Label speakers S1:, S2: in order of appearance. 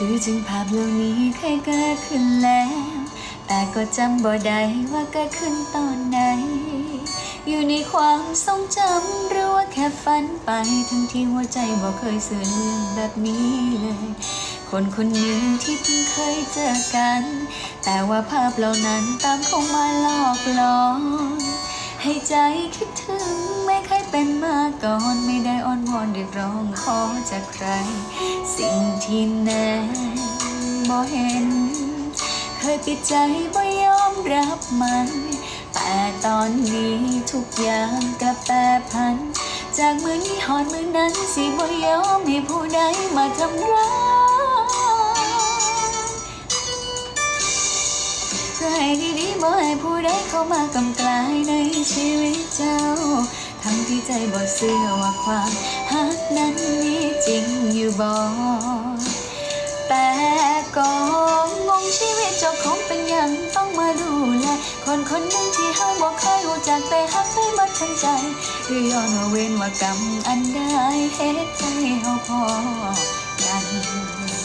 S1: คือจึงภาพเหล่านี้เคยเกิดขึ้นแล้ว แต่ก็จำบ่ได้ว่าเกิดขึ้นตอนไหน อยู่ในความทรงจำหรือว่าแค่ฝันไป ทั้งที่หัวใจบ่เคยสื่อเรื่องแบบนี้เลย คนคนหนึ่งที่เพิ่งเคยเจอกัน แต่ว่าภาพเหล่านั้นตามเข้ามาหลอกหลอนให้ใจคิดถึง ก่อนไม่ได้อ้อนวอนเรียกร้องขอจากใคร สิ่งที่แน่บ่เห็น เคยปิดใจบ่ยอมรับมัน แต่ตอนนี้ทุกอย่างกลับแปรผัน จากมือนี้หอนมือนั้นสิบ่ยอมให้ผู้ใดมาทำร้ายให้ดีๆบ่ให้ผู้ใดเข้ามากำกลายในชี บ่เชื่อว่าความฮักนั้นมีจริงอยู่บ่แต่ก็งงชีวิตเจ้าของเป็นยังต้องมาดูแลคนคนหนึ่งที่เฮาบ่เคยรู้จักแต่ฮักไปหมดทั้งใจหรือย้อนว่าเว้นว่ากรรมอันใดเฮ็ดให้เฮาพอกัน